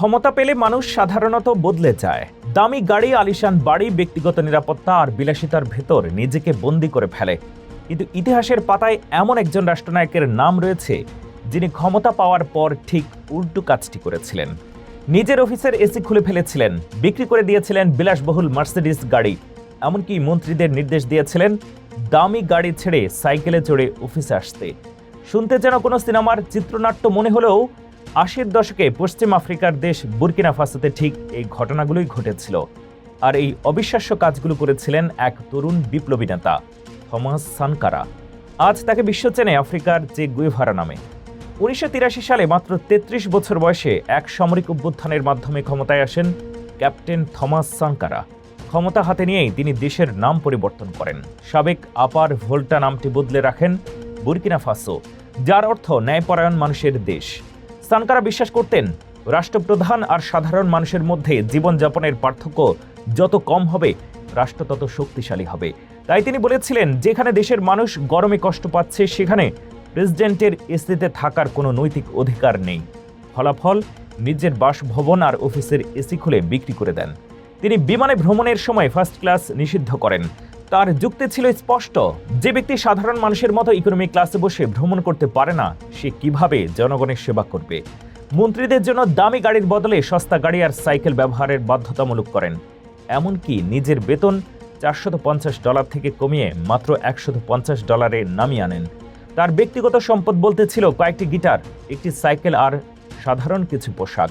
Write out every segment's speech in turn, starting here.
ক্ষমতা পেলে মানুষ সাধারণত বদলে যায়। দামি গাড়ি, আলিশান বাড়ি, ব্যক্তিগত নিরাপত্তা আর বিলাসিতার ভেতর নিজেকে বন্দি করে ফেলে। কিন্তু ইতিহাসের পাতায় এমন একজন রাষ্ট্রনায়কের নাম রয়েছে, যিনি ক্ষমতা পাওয়ার পর ঠিক উল্টো কাজটি করেছিলেন। নিজের অফিসের এসি খুলে ফেলেছিলেন, বিক্রি করে দিয়েছিলেন বিলাসবহুল মার্সিডিস গাড়ি। এমনকি মন্ত্রীদের নির্দেশ দিয়েছিলেন, দামি গাড়ি ছেড়ে সাইকেলে চড়ে অফিসে আসতে। শুনতে যেন কোনো সিনেমার চিত্রনাট্য মনে হলেও আশির দশকে পশ্চিম আফ্রিকার দেশ বুরকিনা ফাসোতে ঠিক এই ঘটনাগুলোই ঘটেছিল। আর এই অবিশ্বাস্য কাজগুলো করেছিলেন এক তরুণ বিপ্লবী নেতা, থমাস সানকারা। আজ তাকে বিশ্ব চেনে আফ্রিকার যে গুইভারা নামে। উনিশশো তিরাশি সালে মাত্র ৩৩ বছর বয়সে এক সামরিক অভ্যুত্থানের মাধ্যমে ক্ষমতায় আসেন ক্যাপ্টেন থমাস সানকারা। ক্ষমতা হাতে নিয়েই তিনি দেশের নাম পরিবর্তন করেন। সাবেক আপার ভোল্টা নামটি বদলে রাখেন বুরকিনা ফাসো, যার অর্থ ন্যায়পরায়ণ মানুষের দেশ। সানকারা বিশ্বাস করতেন? রাষ্ট্রপ্রধান আর সাধারণ মানুষের মধ্যে জীবনযাপনের পার্থক্য যত কম হবে, রাষ্ট্র তত শক্তিশালী হবে। তাই তিনি বলেছিলেন, যেখানে দেশের মানুষ গরমে কষ্ট পাচ্ছে, সেখানে প্রেসিডেন্টের এসিতে থাকার কোনো নৈতিক অধিকার নেই। ফলাফল নিজের বাসভবন আর অফিসের এসি খুলে বিক্রি করে দেন। তিনি বিমানে ভ্রমণের সময় ফার্স্ট ক্লাস নিষিদ্ধ করেন। তার যুক্তি ছিল স্পষ্ট। যে ব্যক্তি সাধারণ মানুষের মতো ইকোনমি ক্লাসে বসে ভ্রমণ করতে পারে না, সে কীভাবে জনগণের সেবা করবে? মন্ত্রীদের জন্য দামি গাড়ির বদলে সস্তা গাড়ি আর সাইকেল ব্যবহারের বাধ্যতামূলক করেন। এমনকি নিজের বেতন চারশত পঞ্চাশ ডলার থেকে কমিয়ে মাত্র একশত পঞ্চাশ ডলারে নামিয়ে আনেন। তার ব্যক্তিগত সম্পদ বলতে ছিল কয়েকটি গিটার, একটি সাইকেল আর সাধারণ কিছু পোশাক।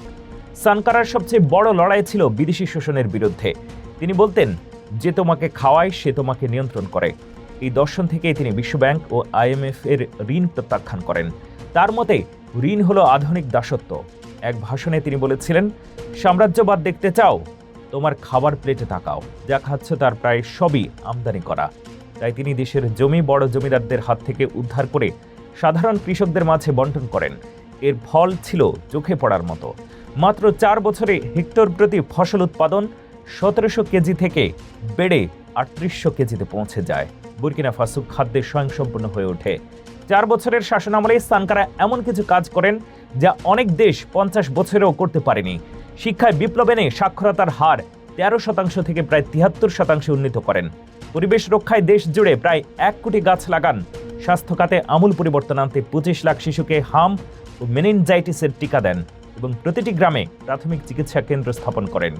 সানকারার সবচেয়ে বড় লড়াই ছিল বিদেশি শোষণের বিরুদ্ধে। তিনি বলতেন যে তোমাকে খাওয়ায়, সে তোমাকে নিয়ন্ত্রণ করে। এই দর্শন থেকেই তিনি বিশ্বব্যাংক ও আইএমএফ এর ঋণ প্রত্যাখ্যান করেন। তার মতে, ঋণ হলো আধুনিক দাসত্ব। এক ভাষণে তিনি বলেছিলেন, সাম্রাজ্যবাদ দেখতে চাও, তোমার খাবার প্লেটে তাকাও। যা খাচ্ছ তার প্রায় সবই আমদানি করা। তাই তিনি দেশের জমি, বড় জমিদারদের হাত থেকে উদ্ধার করে সাধারণ কৃষকদের মাঝে বন্টন করেন। এর ফল ছিল চোখে পড়ার মতো। মাত্র চার বছরে হেক্টর প্রতি ফসল উৎপাদন সতেরোশো কেজি থেকে বেড়ে আটত্রিশশো কেজিতে পৌঁছে যায়। বুরকিনা ফাসু খাদ্যে স্বয়ংসম্পূর্ণ হয়ে ওঠে। চার বছরের শাসনামলে সানকারা এমন কিছু কাজ করেন যা অনেক দেশ পঞ্চাশ বছরেও করতে পারেনি। শিক্ষায় বিপ্লব এনে সাক্ষরতার হার তেরো শতাংশ থেকে প্রায় তিয়াত্তর শতাংশে উন্নীত করেন। পরিবেশ রক্ষায় দেশ জুড়ে প্রায় এক কোটি গাছ লাগান। স্বাস্থ্য খাতে আমূল পরিবর্তন আনতে পঁচিশ লাখ শিশুকে হাম ও মেনিনজাইটিসের টিকা দেন এবং প্রতিটি গ্রামে প্রাথমিক চিকিৎসা কেন্দ্র স্থাপন করেন।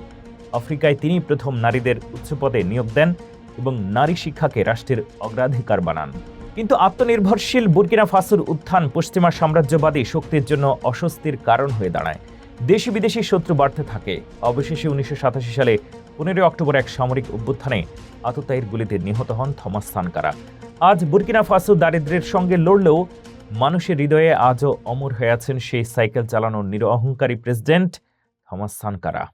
আফ্রিকায় তিনি প্রথম নারীদের উচ্চপদে নিয়োগ দেন এবং নারী শিক্ষাকে রাষ্ট্রের অগ্রাধিকার বানান। কিন্তু আত্মনির্ভরশীল বুর্কিনা ফাসুর উত্থান পশ্চিমা সাম্রাজ্যবাদী শক্তির জন্য অস্বস্তির কারণ হয়ে দাঁড়ায়। দেশি বিদেশি শত্রু বাড়তে থাকে। অবশেষে উনিশশো সাতাশি সালে পনেরোই অক্টোবর এক সামরিক অভ্যুত্থানে আততায়ীর গুলিতে নিহত হন থমাস সানকারা। আজ বুর্কিনা ফাসু দারিদ্র্যের সঙ্গে লড়লেও মানুষের হৃদয়ে আজও অমর হয়ে আছেন সেই সাইকেল চালানোর নিরঅহংকারী প্রেসিডেন্ট থমাস সানকারা।